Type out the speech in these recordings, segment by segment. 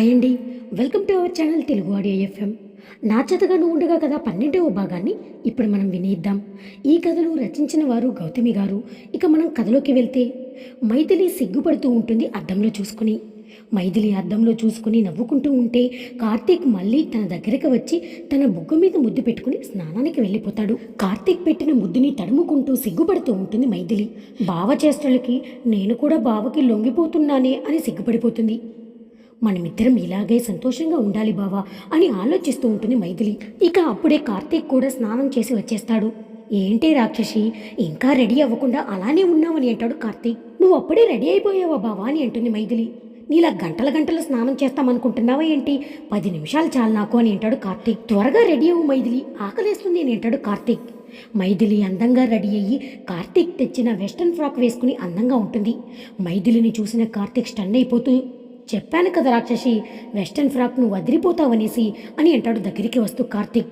Hi అండి. Welcome to our channel Telugu audio FM. నా చేతగా నువ్వు ఉండగా కదా పన్నెండవ భాగాన్ని ఇప్పుడు మనం వినేద్దాం. ఈ కథను రచించిన వారు గౌతమి గారు. ఇక మనం కథలోకి వెళ్తే మైథిలి సిగ్గుపడుతూ ఉంటుంది అద్దంలో చూసుకుని. మైథిలి అద్దంలో చూసుకుని నవ్వుకుంటూ ఉంటే కార్తీక్ మళ్ళీ తన దగ్గరికి వచ్చి తన బుగ్గ మీద ముద్దు పెట్టుకుని స్నానానికి వెళ్ళిపోతాడు. కార్తీక్ పెట్టిన ముద్దుని తడుముకుంటూ సిగ్గుపడుతూ ఉంటుంది మైథిలి. బావ చేష్టలకి నేను కూడా బావకి లొంగిపోతున్నానే అని సిగ్గుపడిపోతుంది. మనమిద్దరం ఇలాగే సంతోషంగా ఉండాలి బావా అని ఆలోచిస్తూ ఉంటుంది మైథిలి. ఇక అప్పుడే కార్తీక్ కూడా స్నానం చేసి వచ్చేస్తాడు. ఏంటి రాక్షసి ఇంకా రెడీ అవ్వకుండా అలానే ఉన్నావని అంటాడు కార్తీక్. నువ్వు అప్పుడే రెడీ అయిపోయావా బావా అని అంటుంది మైథిలి. నీలా గంటల గంటలు స్నానం చేస్తామనుకుంటున్నావా ఏంటి? పది నిమిషాలు చాలు నాకు అని అంటాడు కార్తీక్. త్వరగా రెడీ అవ్వు మైథిలి ఆకలేస్తుంది అని అంటాడు కార్తీక్. మైథిలి అందంగా రెడీ అయ్యి కార్తీక్ తెచ్చిన వెస్ట్రన్ ఫ్రాక్ వేసుకుని అందంగా ఉంటుంది. మైథిలిని చూసిన కార్తీక్ స్టన్ అయిపోతూ చెప్పాను కదా రాక్షసి వెస్టర్న్ ఫ్రాక్ నువ్వు వదిలిపోతావనేసి అని అంటాడు దగ్గరికి వస్తూ కార్తీక్.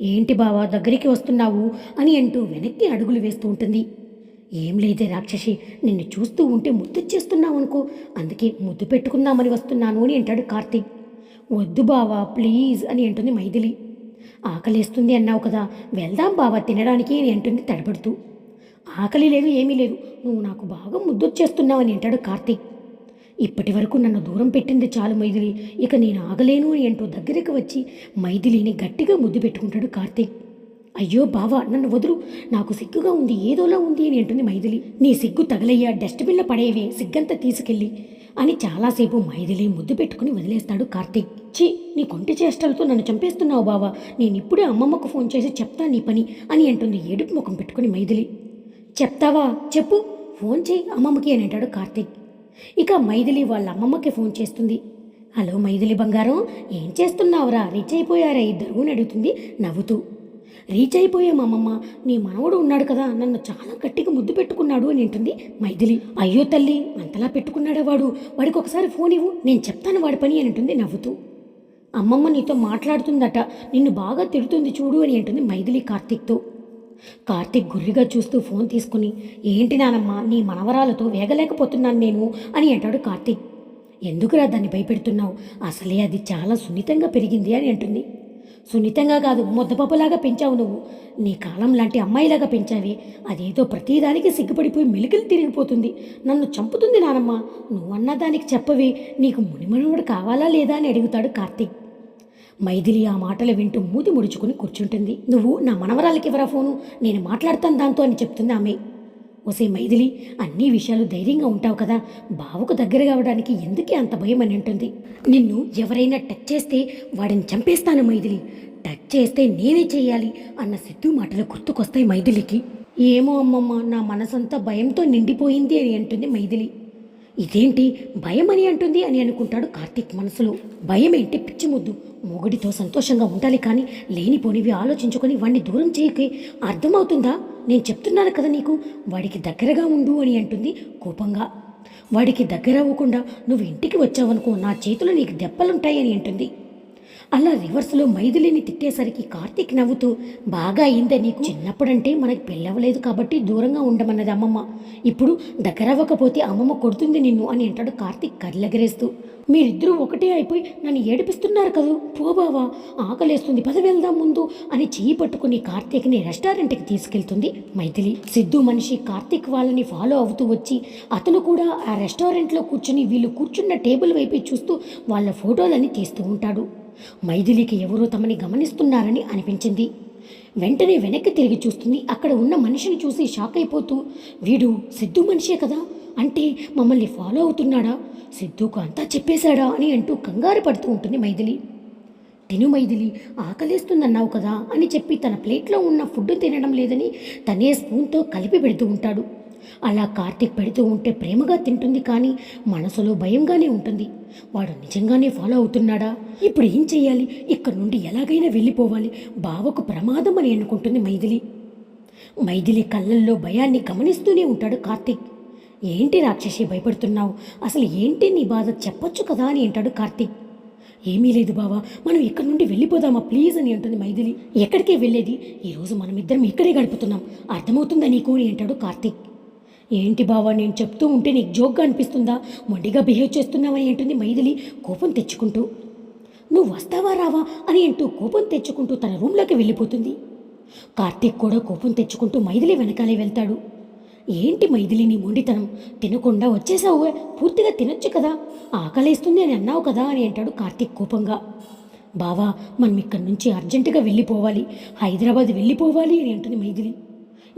ఏంటి బావా దగ్గరికి వస్తున్నావు అని అంటూ వెనక్కి అడుగులు వేస్తూ ఉంటుంది. ఏం లేదే రాక్షసి నిన్ను చూస్తూ ఉంటే ముద్దు చేస్తున్నావు అనుకో అందుకే ముద్దు పెట్టుకుందామని వస్తున్నాను అని అంటాడు కార్తీక్. వద్దు బావా ప్లీజ్ అని అంటుంది మైథిలి. ఆకలిస్తుంది అన్నావు కదా వెళ్దాం బావా తినడానికి అని అంటుంది తడబడుతూ. ఆకలి లేదు ఏమీ లేదు నువ్వు నాకు బాగా ముద్దొచ్చేస్తున్నావు అని అంటాడు కార్తీక్. ఇప్పటి వరకు నన్ను దూరం పెట్టింది చాలు మైథిలి. ఇక నేను ఆగలేను అని అంటూ దగ్గరికి వచ్చి మైథిలిని గట్టిగా ముద్దు పెట్టుకుంటాడు కార్తీక్. అయ్యో బావా నన్ను వదులు. నాకు సిగ్గుగా ఉంది ఏదోలా ఉంది అని అంటుంది మైథిలి. నీ సిగ్గు తగలయ్యా డస్ట్బిన్లో పడేవే సిగ్గంతా తీసుకెళ్ళి అని చాలాసేపు మైథిలి ముద్దు పెట్టుకుని వదిలేస్తాడు కార్తీక్. చి నీ కొంటి చేష్టలతో నన్ను చంపేస్తున్నావు బావా. నేను ఇప్పుడే అమ్మమ్మకు ఫోన్ చేసి చెప్తా నీ పని అని అంటుంది ఏడుపు ముఖం పెట్టుకుని మైథిలి. చెప్తావా? చెప్పు. ఫోన్ చేయి అమ్మమ్మకి అని అంటాడు కార్తీక్. ఇక మైథిలి వాళ్ళ అమ్మమ్మకి ఫోన్ చేస్తుంది. హలో మైథిలి బంగారం ఏం చేస్తున్నావురా? రీచ్ అయిపోయారా? ఇద్దరు అని అడుగుతుంది నవ్వుతూ. రీచ్ అయిపోయాం అమ్మమ్మ నీ మనవడు ఉన్నాడు కదా నన్ను చాలా గట్టిగా ముద్దు పెట్టుకున్నాడు అని అంటుంది మైథిలి. అయ్యో తల్లి అంతలా పెట్టుకున్నాడా వాడు? వాడికి ఒకసారి ఫోన్ ఇవ్వు నేను చెప్తాను వాడి పని అని అంటుంది నవ్వుతూ. అమ్మమ్మ నీతో మాట్లాడుతుందట నిన్ను బాగా తిడుతుంది చూడు అని అంటుంది మైథిలి కార్తీక్తో. కార్తీక్ గుర్రిగా చూస్తూ ఫోన్ తీసుకుని ఏంటి నానమ్మ నీ మనవరాలతో వేగలేకపోతున్నాను నేను అని అంటాడు కార్తీక్. ఎందుకురా దాన్ని భయపెడుతున్నావు? అసలే అది చాలా సున్నితంగా పెరిగింది అని అంటుంది. సున్నితంగా కాదు ముద్దపప్పులాగా పెంచావు నువ్వు. నీ కాలం లాంటి అమ్మాయిలాగా పెంచావి. అదేదో ప్రతిదానికి సిగ్గుపడిపోయి మెలికలు తిరిగిపోతుంది. నన్ను చంపుతుంది నానమ్మ. నువ్వన్నా దానికి చెప్పవి. నీకు మునిమనుడు కావాలా లేదా అని అడుగుతాడు కార్తీక్. మైథిలి ఆ మాటలు వింటూ మూతి ముడుచుకుని కూర్చుంటుంది. నువ్వు నా మనవరాలకి ఇవ్వరా ఫోను? నేను మాట్లాడతాను దాంతో అని చెప్తుంది ఆమె. ఒసే మైథిలి అన్ని విషయాలు ధైర్యంగా ఉంటావు కదా బావకు దగ్గరగా కావడానికి ఎందుకే అంత భయం అని అంటుంది. నిన్ను ఎవరైనా టచ్ చేస్తే వాడిని చంపేస్తాను మైథిలి. టచ్ చేస్తే నేనే చేయాలి అన్న సిద్ధు మాటలు గుర్తుకొస్తాయి మైథిలికి. ఏమో అమ్మమ్మ నా మనసంతా భయంతో నిండిపోయింది అని అంటుంది మైథిలి. ఇదేంటి భయం అని అంటుంది అని అనుకుంటాడు కార్తీక్ మనసులో. భయం ఏంటి? పిచ్చి ముద్దు. మొగుడితో సంతోషంగా ఉండాలి కానీ లేనిపోనివి ఆలోచించుకొని వాడిని దూరం చేయకే అర్థమవుతుందా? నేను చెప్తున్నాను కదా నీకు వాడికి దగ్గరగా ఉండు అని అంటుంది కోపంగా. వాడికి దగ్గర అవ్వకుండా నువ్వు ఇంటికి వచ్చావనుకో నా చేతిలో నీకు దెబ్బలుంటాయని అంటుంది. అలా రివర్స్లో మైథిలిని తిట్టేసరికి కార్తీక్ నవ్వుతూ బాగా అయిందే నీకు? చిన్నప్పుడంటే మనకి పెళ్ళవలేదు కాబట్టి దూరంగా ఉండమన్నది అమ్మమ్మ. ఇప్పుడు దగ్గర అవ్వకపోతే అమ్మమ్మ కొడుతుంది నిన్ను అని అంటాడు కార్తీక్ కర్లెగరేస్తూ మీరిద్దరూ ఒకటే అయిపోయి నన్ను ఏడిపిస్తున్నారు కదూ? పోబావా ఆకలేస్తుంది. పద వెళ్దాం ముందు అని చేయి పట్టుకుని కార్తీక్ని రెస్టారెంట్కి తీసుకెళ్తుంది మైథిలి. సిద్ధు మనిషి కార్తీక్ వాళ్ళని ఫాలో అవుతూ వచ్చి అతను కూడా ఆ రెస్టారెంట్లో కూర్చుని వీళ్ళు కూర్చున్న టేబుల్ వైపు చూస్తూ వాళ్ళ ఫోటోలని తీస్తూ ఉంటాడు. మైథిలికి ఎవరో తమని గమనిస్తున్నారని అనిపించింది. వెంటనే వెనక్కి తిరిగి చూస్తుంది. అక్కడ ఉన్న మనిషిని చూసి షాక్ అయిపోతూ వీడు సిద్ధు మనిషే కదా? అంటే మమ్మల్ని ఫాలో అవుతున్నాడా? సిద్ధుకు అంతా చెప్పేశాడా? అని అంటూ కంగారు పడుతూ ఉంటుంది మైథిలి. తిను మైథిలి ఆకలేస్తుందన్నావు కదా? అని చెప్పి తన ప్లేట్లో ఉన్న ఫుడ్ తినడం లేదని తనే స్పూన్తో కలిపి పెడుతూ ఉంటాడు. అలా కార్తీక్ పెడుతూ ఉంటే ప్రేమగా తింటుంది కానీ మనసులో భయంగానే ఉంటుంది. వాడు నిజంగానే ఫాలో అవుతున్నాడా? ఇప్పుడు ఏం చేయాలి ఇక్కడ నుండి ఎలాగైనా వెళ్ళిపోవాలి. బావకు ప్రమాదం అని అనుకుంటుంది మైథిలి. మైథిలి కళ్ళల్లో భయాన్ని గమనిస్తూనే ఉంటాడు కార్తీక్. ఏంటి రాక్షసి భయపడుతున్నావు? అసలు ఏంటి నీ బాధ? చెప్పొచ్చు కదా అని అంటాడు కార్తీక్. ఏమీ లేదు బావా మనం ఇక్కడ నుండి వెళ్ళిపోదామా ప్లీజ్ అని అంటుంది మైథిలి. ఎక్కడికే వెళ్ళేది? ఈరోజు మనమిద్దరం ఇక్కడే గడుపుతున్నాం. అర్థమవుతుందా నీకు అని అంటాడు కార్తీక్. ఏంటి బావా నేను చెప్తూ ఉంటే నీకు జోక్గా అనిపిస్తుందా? మొండిగా బిహేవ్ చేస్తున్నావని ఏంటుంది మైథిలి కోపం తెచ్చుకుంటూ. నువ్వు వస్తావా రావా అని అంటూ కోపం తెచ్చుకుంటూ తన రూమ్లోకి వెళ్ళిపోతుంది. కార్తీక్ కూడా కోపం తెచ్చుకుంటూ మైథిలి వెనకాలే వెళ్తాడు. ఏంటి మైథిలి నీ మొండితనం? తినకుండా వచ్చేసావు పూర్తిగా తినొచ్చు కదా? ఆకలేస్తుంది అని అన్నావు కదా అని అంటాడు కార్తీక్ కోపంగా. బావా మనం ఇక్కడి నుంచి అర్జెంటుగా వెళ్ళిపోవాలి. హైదరాబాద్ వెళ్ళిపోవాలి అని అంటుంది మైథిలి.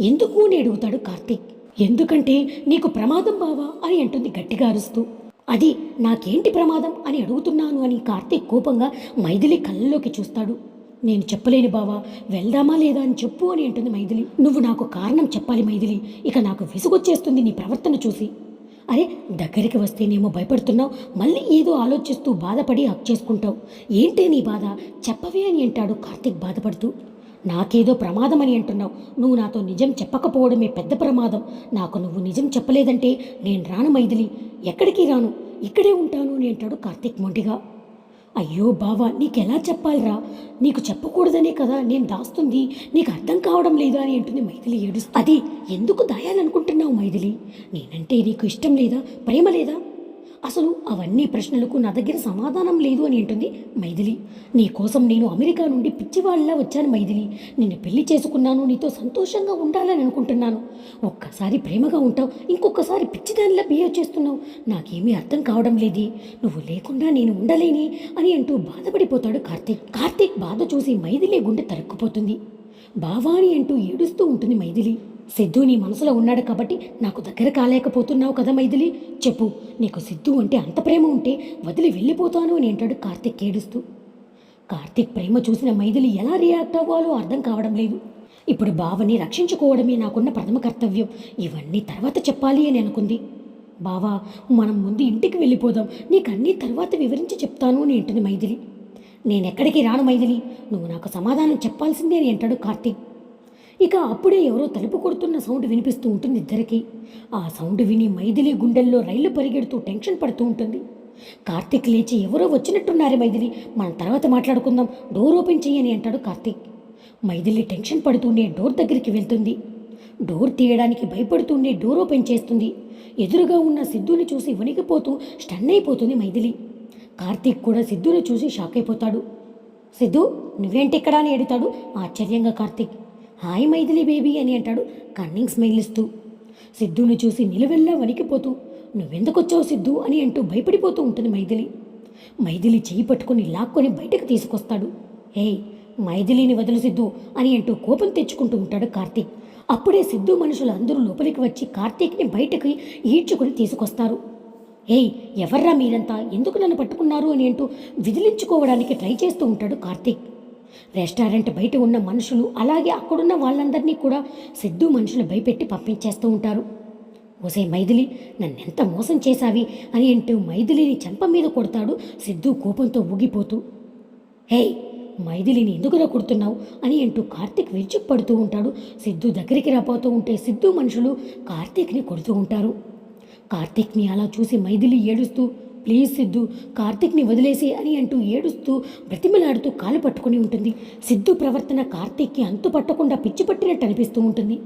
ఎందుకు అని అడుగుతాడు కార్తీక్. ఎందుకంటే నీకు ప్రమాదం బావా అని అంటుంది గట్టిగా అరుస్తూ. అది నాకేంటి ప్రమాదం అని అడుగుతున్నాను అని కార్తీక్ కోపంగా మైథిలి కళ్ళలోకి చూస్తాడు. నేను చెప్పలేను బావా వెళ్దామా లేదా అని చెప్పు అని అంటుంది మైథిలి. నువ్వు నాకు కారణం చెప్పాలి మైథిలి. ఇక నాకు విసుగొచ్చేస్తుంది నీ ప్రవర్తన చూసి. అరే దగ్గరికి వస్తేనేమో భయపడుతున్నావు. మళ్ళీ ఏదో ఆలోచిస్తూ బాధపడి హక్ చేసుకుంటావు. ఏంటి నీ బాధ? చెప్పవే అని అంటాడు కార్తీక్ బాధపడుతూ. నాకేదో ప్రమాదం అని అంటున్నావు. నువ్వు నాతో నిజం చెప్పకపోవడమే పెద్ద ప్రమాదం. నాకు నువ్వు నిజం చెప్పలేదంటే నేను రాను మైథిలి. ఎక్కడికి రాను? ఇక్కడే ఉంటాను అని అంటాడు కార్తీక్ మొండిగా. అయ్యో బావా నీకెలా చెప్పాలిరా? నీకు చెప్పకూడదనే కదా నేను దాస్తుంది. నీకు అర్థం కావడం లేదా అని అంటుంది మైథిలి ఏడుస్తూ. అది ఎందుకు దాయాలనుకుంటున్నావు మైథిలి? నేనంటే నీకు ఇష్టం లేదా? ప్రేమ లేదా? అసలు అవన్నీ ప్రశ్నలకు నా దగ్గర సమాధానం లేదు అని అంటుంది మైథిలి. నీ కోసం నేను అమెరికా నుండి పిచ్చివాళ్ళలా వచ్చాను మైథిలి. నిన్ను పెళ్ళి చేసుకున్నాను నీతో సంతోషంగా ఉండాలని అనుకుంటున్నాను. ఒక్కసారి ప్రేమగా ఉంటావు ఇంకొకసారి పిచ్చిదానిలా బిహేవ్ చేస్తున్నావు. నాకేమీ అర్థం కావడం లేదే. నువ్వు లేకుండా నేను ఉండలేని అని అంటూ బాధపడిపోతాడు కార్తీక్. కార్తీక్ బాధ చూసి మైథిలి గుండె తరుక్కుపోతుంది. బావాని అంటూ ఏడుస్తూ ఉంటుంది మైథిలి. సిద్ధు నీ మనసులో ఉన్నాడు కాబట్టి నాకు దగ్గర కాలేకపోతున్నావు కదా మైథిలి. చెప్పు నీకు సిద్ధు అంటే అంత ప్రేమ ఉంటే వదిలి వెళ్ళిపోతాను అని అంటాడు కార్తీక్ ఏడుస్తూ. కార్తీక్ ప్రేమ చూసిన మైథిలి ఎలా రియాక్ట్ అవ్వాలో అర్థం కావడం లేదు. ఇప్పుడు బావని రక్షించుకోవడమే నాకున్న ప్రథమ కర్తవ్యం. ఇవన్నీ తర్వాత చెప్పాలి అని అనుకుంది. బావా మనం ముందు ఇంటికి వెళ్ళిపోదాం. నీకు అన్నీ తర్వాత వివరించి చెప్తాను అని అంటుంది మైథిలి. నేనెక్కడికి రాను మైథిలి? నువ్వు నాకు సమాధానం చెప్పాల్సిందే అని అంటాడు కార్తీక్. ఇక అప్పుడే ఎవరో తలుపు కొడుతున్న సౌండ్ వినిపిస్తూ ఉంటుంది ఇద్దరికి. ఆ సౌండ్ విని మైథిలి గుండెల్లో రైళ్ళు పరిగెడుతూ టెన్షన్ పడుతూ ఉంటుంది. కార్తీక్ లేచి ఎవరో వచ్చినట్టున్నారే మైథిలి. మనం తర్వాత మాట్లాడుకుందాం. డోర్ ఓపెన్ చేయని అంటాడు కార్తీక్. మైథిలి టెన్షన్ పడుతూనే డోర్ దగ్గరికి వెళ్తుంది. డోర్ తీయడానికి భయపడుతూనే డోర్ ఓపెన్ చేస్తుంది. ఎదురుగా ఉన్న సిద్ధుని చూసి వణికిపోతూ స్టన్ అయిపోతుంది మైథిలి. కార్తీక్ కూడా సిద్ధుని చూసి షాక్ అయిపోతాడు. సిద్ధు నువ్వేంటి ఇక్కడ? అని అడుగుతాడు ఆశ్చర్యంగా కార్తీక్. హాయ్ మైథిలి బేబీ అని అంటాడు కన్నింగ్ స్మైల్ ఇస్తూ. సిద్ధుని చూసి నిలవెల్లా వణికిపోతూ నువ్వెందుకొచ్చావు సిద్ధు? అని అంటూ భయపడిపోతూ ఉంటుంది మైథిలి. మైథిలి చెయ్యి పట్టుకొని లాక్కొని బయటకు తీసుకొస్తాడు. హే మైథిలిని వదులు సిద్ధు! అని అంటూ కోపం తెచ్చుకుంటూ ఉంటాడు కార్తీక్. అప్పుడే సిద్ధు మనుషులు అందరూ లోపలికి వచ్చి కార్తీక్ని బయటకి ఈడ్చుకొని తీసుకొస్తారు. ఏయ్ ఎవర్రా మీరంతా? ఎందుకు నన్ను పట్టుకున్నారు? అని అంటూ విదిలించుకోవడానికి ట్రై చేస్తూ ఉంటాడు కార్తీక్. రెస్టారెంట్ బయట ఉన్న మనుషులు అలాగే అక్కడున్న వాళ్ళందరినీ కూడా సిద్ధు మనుషులు భయపెట్టి పంపించేస్తూ ఉంటారు. ఓసే మైథిలి నన్నెంత మోసం చేశావి? అని అంటూ మైథిలిని చెంప మీద కొడతాడు సిద్ధు కోపంతో ఊగిపోతూ. హేయ్ మైథిలిని ఎందుకురా కొడుతున్నావు? అని అంటూ కార్తీక్ విరుచుకు పడుతూ ఉంటాడు. సిద్ధు దగ్గరికి రాపోతూ ఉంటే సిద్ధు మనుషులు కార్తీక్ని కొడుతూ ఉంటారు. కార్తీక్ని అలా చూసి మైథిలి ఏడుస్తూ ప్లీజ్ సిద్ధు కార్తీక్ని వదిలేసి అని అంటూ ఏడుస్తూ బ్రతిమలాడుతూ కాలు పట్టుకుని ఉంటుంది. సిద్ధు ప్రవర్తన కార్తీక్కి అంతు పట్టకుండా పిచ్చి పట్టినట్టు అనిపిస్తూ ఉంటుంది.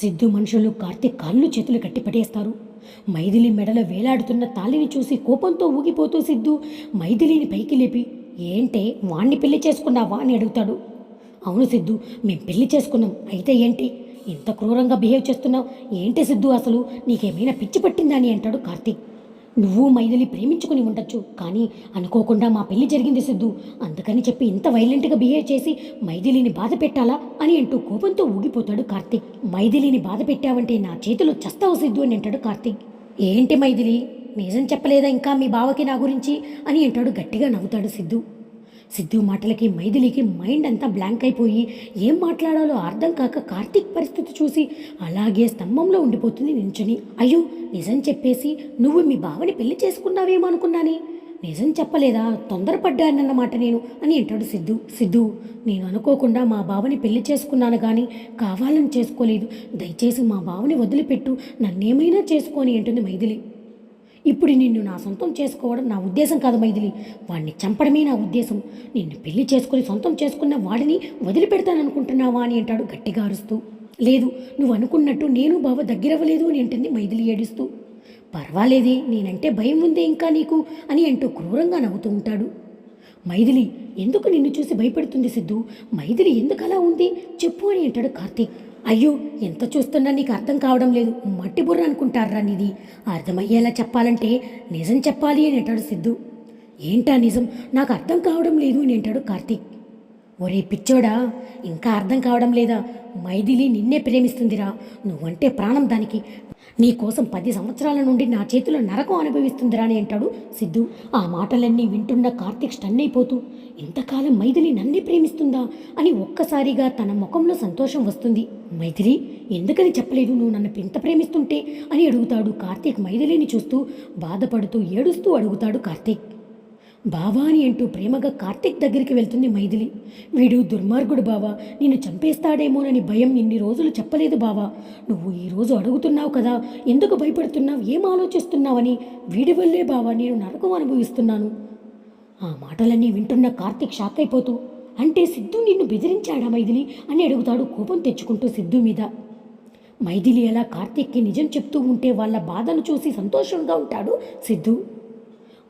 సిద్ధు మనుషులు కార్తీక్ కాళ్ళు చేతులు కట్టిపడేస్తారు మైథిలి మెడలో వేలాడుతున్న తాళిని చూసి కోపంతో ఊగిపోతూ సిద్ధు మైథిలిని పైకి లేపి ఏంటే వాణ్ణి పెళ్ళి చేసుకున్నావా? అని అడుగుతాడు. అవును సిద్ధు మేము పెళ్ళి చేసుకున్నాం. అయితే ఏంటి? ఇంత క్రూరంగా బిహేవ్ చేస్తున్నావు? ఏంటి సిద్ధు అసలు? నీకేమైనా పిచ్చి పట్టిందా? అని అంటాడు కార్తీక్. నువ్వు మైథిలి ప్రేమించుకుని ఉండొచ్చు కానీ అనుకోకుండా మా పెళ్ళి జరిగింది సిద్ధు. అందుకని చెప్పి ఇంత వైలెంట్గా బిహేవ్ చేసి మైథిలిని బాధ పెట్టాలా అని అంటూ కోపంతో ఊగిపోతాడు కార్తీక్. మైథిలిని బాధ పెట్టావంటే నా చేతిలో చస్తావు సిద్ధు అని అంటాడు కార్తీక్. ఏంటి మైథిలి? నిజం చెప్పలేదా ఇంకా మీ బావకి నా గురించి? అని అంటాడు గట్టిగా నవ్వుతాడు సిద్ధు. సిద్ధు మాటలకి మైథిలికి మైండ్ అంతా బ్లాంక్ అయిపోయి ఏం మాట్లాడాలో అర్థం కాక కార్తీక్ పరిస్థితి చూసి అలాగే స్తంభంలో ఉండిపోతుంది నించుని. అయ్యో నిజం చెప్పేసి నువ్వు మీ బావని పెళ్ళి చేసుకున్నావేమో అనుకున్నాని. నిజం చెప్పలేదా? తొందరపడ్డానన్నమాట నేను అని అంటాడు సిద్ధు. సిద్ధు నేను అనుకోకుండా మా బావని పెళ్ళి చేసుకున్నాను కానీ కావాలని చేసుకోలేదు. దయచేసి మా బావని వదిలిపెట్టు. నన్నేమైనా చేసుకొని అంటుంది మైథిలి. ఇప్పుడు నిన్ను నా సొంతం చేసుకోవడం నా ఉద్దేశం కాదు మైథిలి. వాడిని చంపడమే నా ఉద్దేశం. నిన్ను పెళ్ళి చేసుకుని సొంతం చేసుకున్న వాడిని వదిలిపెడతాననుకుంటున్నావా అని అంటాడు గట్టిగా అరుస్తూ. లేదు నువ్వు అనుకున్నట్టు నేను బావ దగ్గరవ్వలేదు అని అంటుంది మైథిలి ఏడుస్తూ. పర్వాలేదే నేనంటే భయం ఉందే ఇంకా నీకు అని అంటూ క్రూరంగా నవ్వుతూ ఉంటాడు. మైథిలి ఎందుకు నిన్ను చూసి భయపడుతుంది సిద్ధు? మైథిలి ఎందుకు అలా ఉంది? చెప్పు అని అంటాడు కార్తీక్. అయ్యో ఎంత చూస్తున్నా నీకు అర్థం కావడం లేదు. మట్టి బుర్ర అనుకుంటారా నీది? అర్థమయ్యేలా చెప్పాలంటే నిజం చెప్పాలి అని అంటాడు సిద్ధు. ఏంటా నిజం? నాకు అర్థం కావడం లేదు అని అంటాడు కార్తీక్. ఒరే పిచ్చోడా ఇంకా అర్థం కావడం లేదా? మైథిలి నిన్నే ప్రేమిస్తుందిరా. నువ్వంటే ప్రాణం దానికి. నీ కోసం పది సంవత్సరాల నుండి నా చేతిలో నరకం అనుభవిస్తుందిరా అని అంటాడు సిద్ధు. ఆ మాటలన్నీ వింటున్న కార్తీక్ స్టన్ అయిపోతూ ఇంతకాలం మైథిలి నన్నే ప్రేమిస్తుందా అని ఒక్కసారిగా తన ముఖంలో సంతోషం వస్తుంది. మైథిలి ఎందుకని చెప్పలేదు నువ్వు నన్ను ఇంత ప్రేమిస్తుంటే అని అడుగుతాడు కార్తీక్ మైథిలిని చూస్తూ బాధపడుతూ ఏడుస్తూ అడుగుతాడు కార్తీక్. బావాని అంటూ ప్రేమగా కార్తిక్ దగ్గరికి వెళ్తుంది మైథిలి. వీడు దుర్మార్గుడు బావా నిన్ను చంపేస్తాడేమోనని భయం ఇన్ని రోజులు చెప్పలేదు బావా. నువ్వు ఈరోజు అడుగుతున్నావు కదా ఎందుకు భయపడుతున్నావు ఏం ఆలోచిస్తున్నావని వీడి వల్లే బావా నేను నరకం అనుభవిస్తున్నాను. ఆ మాటలన్నీ వింటున్న కార్తిక్ షాక్ అయిపోతూ అంటే సిద్ధు నిన్ను బెదిరించాడా మైథిలి? అని అడుగుతాడు కోపం తెచ్చుకుంటూ సిద్ధు మీద. మైథిలి ఎలా కార్తిక్కి నిజం చెప్తూ ఉంటే వాళ్ళ బాధను చూసి సంతోషంగా ఉంటాడు సిద్ధు.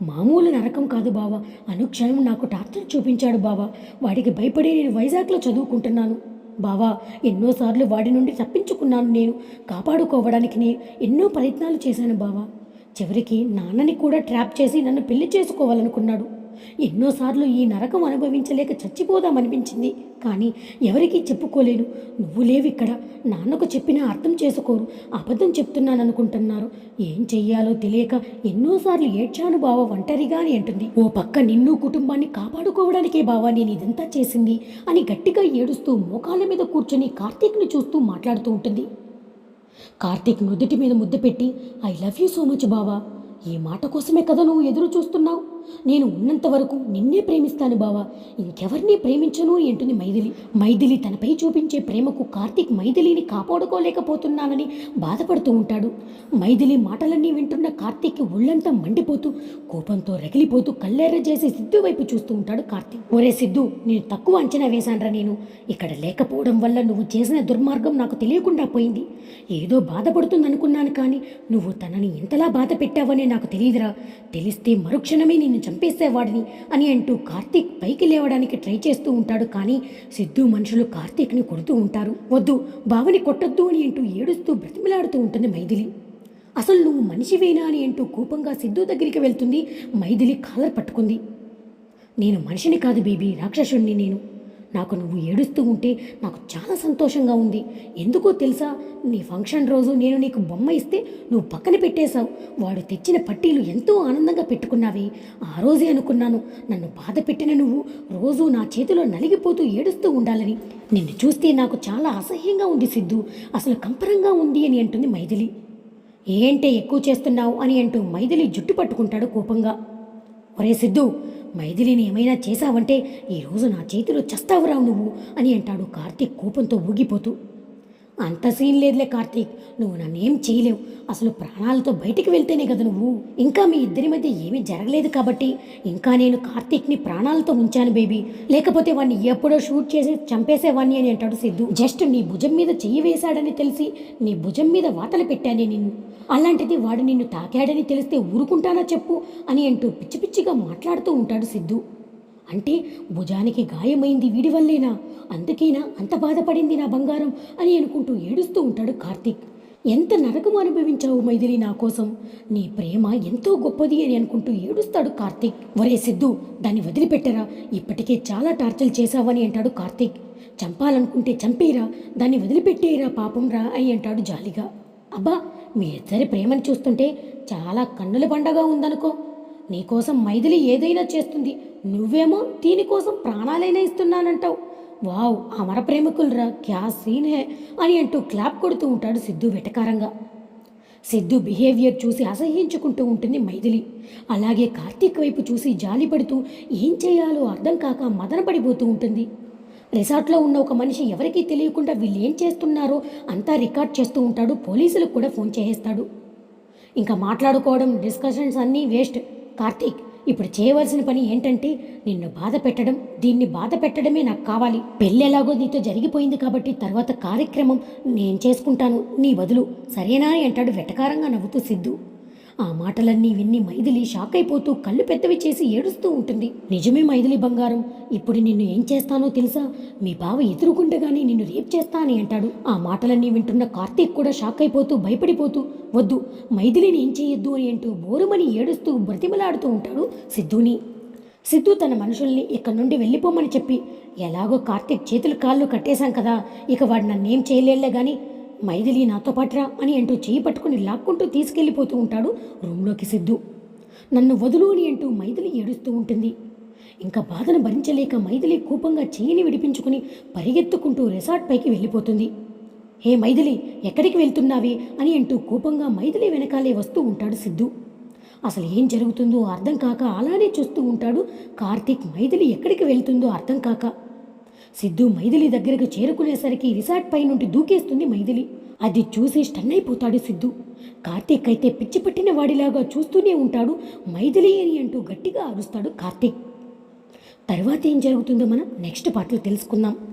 మామూలు నరకం కాదు బావ. అనుక్షణం నాకు టార్చర్ చూపించాడు బావ. వాడికి భయపడి నేను వైజాగ్లో చదువుకుంటున్నాను. బావా ఎన్నోసార్లు వాడి నుండి తప్పించుకున్నాను నేను. కాపాడుకోవడానికి నేను ఎన్నో ప్రయత్నాలు చేశాను బావా. చివరికి నాన్నని కూడా ట్రాప్ చేసి నన్ను పెళ్ళి చేసుకోవాలనుకున్నాడు. ఎన్నోసార్లు ఈ నరకం అనుభవించలేక చచ్చిపోదామనిపించింది. కానీ ఎవరికీ చెప్పుకోలేను. నువ్వు లేవు ఇక్కడ నాన్నకు చెప్పినా అర్థం చేసుకోరు. అబద్ధం చెప్తున్నాను అనుకుంటున్నారు ఏం చెయ్యాలో తెలియక ఎన్నోసార్లు ఏడ్చాను బావ ఒంటరిగా అని అంటుంది. ఓ పక్క నిన్ను కుటుంబాన్ని కాపాడుకోవడానికే బావా నేను ఇదంతా చేసింది అని గట్టిగా ఏడుస్తూ మోకాళ్ళ మీద కూర్చొని కార్తీక్ని చూస్తూ మాట్లాడుతూ ఉంటుంది. కార్తీక్ నుదుటి మీద ముద్దు పెట్టి I love you so much బావా. ఈ మాట కోసమే కదా నువ్వు ఎదురు చూస్తున్నావు? నేను ఉన్నంత వరకు నిన్నే ప్రేమిస్తాను బావా. ఇంకెవరిని ప్రేమించను అంటుంది మైథిలి? మైథిలి తనపై చూపించే ప్రేమకు కార్తీక్ మైథిలిని కాపాడుకోలేకపోతున్నానని బాధపడుతూ ఉంటాడు. మైథిలి మాటలన్నీ వింటున్న కార్తీక్ ఒళ్ళంతా మండిపోతూ కోపంతో రగిలిపోతూ కళ్ళెర్ర చేసి సిద్ధు వైపు చూస్తూ ఉంటాడు కార్తీక్. ఒరే సిద్ధు నేను తక్కువ అంచనా వేశానరా నేను. ఇక్కడ లేకపోవడం వల్ల నువ్వు చేసిన దుర్మార్గం నాకు తెలియకుండా పోయింది. ఏదో బాధపడుతుందనుకున్నాను కానీ నువ్వు తనని ఎంతలా బాధ పెట్టావని నాకు తెలియదురా. తెలిస్తే మరుక్షణమే నిన్ను చంపేసేవాడిని అని అంటూ కార్తీక్ పైకి లేవడానికి ట్రై చేస్తూ ఉంటాడు కానీ సిద్ధు మనుషులు కార్తీక్ని కొడుతూ ఉంటారు. వద్దు బావని కొట్టొద్దు అని అంటూ ఏడుస్తూ బ్రతిమిలాడుతూ ఉంటుంది మైథిలి. అసలు నువ్వు మనిషివేనా అని అంటూ కోపంగా సిద్ధు దగ్గరికి వెళ్తుంది మైథిలి కాలర్ పట్టుకుంది. నేను మనిషిని కాదు బేబీ రాక్షసుణ్ణి నేను. నాకు నువ్వు ఏడుస్తూ ఉంటే నాకు చాలా సంతోషంగా ఉంది. ఎందుకో తెలుసా? నీ ఫంక్షన్ రోజు నేను నీకు బొమ్మ ఇస్తే నువ్వు పక్కన పెట్టేశావు. వాడు తెచ్చిన పట్టీలు ఎంతో ఆనందంగా పెట్టుకున్నావి. ఆ రోజే అనుకున్నాను నన్ను బాధ పెట్టిన నువ్వు రోజు నా చేతిలో నలిగిపోతూ ఏడుస్తూ ఉండాలని. నిన్ను చూస్తే నాకు చాలా అసహ్యంగా ఉంది సిద్ధు. అసలు కంపరంగా ఉంది అని అంటుంది మైథిలి. ఏంటే ఎక్కువ చేస్తున్నావు అని అంటూ మైథిలి జుట్టు పట్టుకుంటాడు కోపంగా. ఒరే సిద్ధు మైథిలిని ఏమైనా చేశావంటే ఈరోజు నా చేతిలో చస్తావురావు నువ్వు అని అంటాడు కార్తీక్ కోపంతో ఊగిపోతూ. అంత సీన్ లేదులే కార్తీక్. నువ్వు నన్నేం చేయలేవు. అసలు ప్రాణాలతో బయటికి వెళ్తేనే కదా నువ్వు. ఇంకా మీ ఇద్దరి మధ్య ఏమీ జరగలేదు కాబట్టి ఇంకా నేను కార్తీక్ని ప్రాణాలతో ఉంచాను బేబీ. లేకపోతే వాడిని ఎప్పుడో షూట్ చేసి చంపేసేవాడిని అని అంటాడు సిద్ధు. జస్ట్ నీ భుజం మీద చెయ్యి వేశాడని తెలిసి నీ భుజం మీద వాతలు పెట్టానే నిన్ను. అలాంటిది వాడు నిన్ను తాకాడని తెలిస్తే ఊరుకుంటానా చెప్పు అని అంటూ పిచ్చి పిచ్చిగా మాట్లాడుతూ ఉంటాడు సిద్ధు. అంటే భుజానికి గాయమైంది వీడి వల్లేనా? అందుకేనా అంత బాధపడింది నా బంగారం అని అనుకుంటూ ఏడుస్తూ ఉంటాడు కార్తీక్. ఎంత నరకం అనుభవించావు మైథిలి నా కోసం? నీ ప్రేమ ఎంతో గొప్పది అని అనుకుంటూ ఏడుస్తాడు కార్తీక్. ఒరే సిద్ధు దాన్ని వదిలిపెట్టరా? ఇప్పటికే చాలా టార్చర్ చేశావని అంటాడు కార్తీక్. చంపాలనుకుంటే చంపేరా? దాన్ని వదిలిపెట్టేరా పాపం రా అని అంటాడు జాలిగా. అబ్బా మీ ఇద్దరి ప్రేమను చూస్తుంటే చాలా కన్నుల పండగ ఉందనుకో. నీకోసం మైథిలి ఏదైనా చేస్తుంది. నువ్వేమో దీనికోసం ప్రాణాలైనా ఇస్తున్నానంటావు. వావ్ అమర ప్రేమికులరా క్యా సీన్ హే అని అంటూ క్లాప్ కొడుతూ ఉంటాడు సిద్ధు వెటకారంగా. సిద్ధు బిహేవియర్ చూసి అసహ్యించుకుంటూ ఉంటుంది మైథిలి. అలాగే కార్తీక్ వైపు చూసి జాలిపడుతూ ఏం చేయాలో అర్థం కాక మదనపడిపోతూ ఉంటుంది. రిసార్ట్లో ఉన్న ఒక మనిషి ఎవరికీ తెలియకుండా వీళ్ళు ఏం చేస్తున్నారో అంతా రికార్డ్ చేస్తూ ఉంటాడు పోలీసులకు కూడా ఫోన్ చేసేస్తాడు. ఇంకా మాట్లాడుకోవడం డిస్కషన్స్ అన్నీ వేస్ట్. కార్తీక్ ఇప్పుడు చేయవలసిన పని ఏంటంటే నిన్ను బాధ పెట్టడం దీన్ని బాధ పెట్టడమే నాకు కావాలి. పెళ్ళి ఎలాగో నీతో జరిగిపోయింది కాబట్టి తర్వాత కార్యక్రమం నేను చేసుకుంటాను. నీ బదులు సరేనా అని అంటాడు వెటకారంగా నవ్వుతూ సిద్ధు. ఆ మాటలన్నీ విన్ని మైథిలి షాక్ అయిపోతూ కళ్ళు పెద్దవి చేసి ఏడుస్తూ ఉంటుంది. నిజమే మైథిలి బంగారం ఇప్పుడు నిన్ను ఏం చేస్తానో తెలుసా? మీ బావ ఎదురుకుండగానే నిన్ను రేప్ చేస్తా అని అంటాడు. ఆ మాటలన్నీ వింటున్న కార్తీక్ కూడా షాక్ అయిపోతూ భయపడిపోతూ వద్దు మైథిలిని ఏం చేయొద్దు అని అంటూ బోరుమని ఏడుస్తూ బ్రతిమలాడుతూ ఉంటాడు సిద్ధుని. సిద్ధు తన మనుషుల్ని ఇక్కడ నుండి వెళ్ళిపోమని చెప్పి ఎలాగో కార్తీక్ చేతులు కాళ్ళు కట్టేశాం కదా ఇక వాడు నన్నేం చేయలేలే కానీ మైథిలి నాతో పాటురా అని అంటూ చేయి పట్టుకుని లాక్కుంటూ తీసుకెళ్ళిపోతూ ఉంటాడు రూమ్లోకి సిద్ధు. నన్ను వదులు అని అంటూ మైథిలి ఏడుస్తూ ఉంటుంది. ఇంకా బాధను భరించలేక మైథిలి కూపంగా చేయిని విడిపించుకుని పరిగెత్తుకుంటూ రిసార్ట్ పైకి వెళ్ళిపోతుంది. హే మైథిలి ఎక్కడికి వెళ్తున్నావి అని అంటూ కోపంగా మైథిలి వెనకాలే వస్తూ ఉంటాడు సిద్ధు. అసలు ఏం జరుగుతుందో అర్థం కాక అలానే చూస్తూ ఉంటాడు కార్తీక్. మైథిలి ఎక్కడికి వెళ్తుందో అర్థం కాక సిద్ధు మైథిలి దగ్గరకు చేరుకునేసరికి రిసార్ట్ పై నుండి దూకేస్తుంది మైథిలి. అది చూసి స్టన్ అయిపోతాడు సిద్ధు. కార్తీక్ అయితే పిచ్చి పట్టిన వాడిలాగా చూస్తూనే ఉంటాడు. మైథిలి అని అంటూ గట్టిగా అరుస్తాడు కార్తీక్. తర్వాత ఏం జరుగుతుందో మనం నెక్స్ట్ పాటలు తెలుసుకుందాం.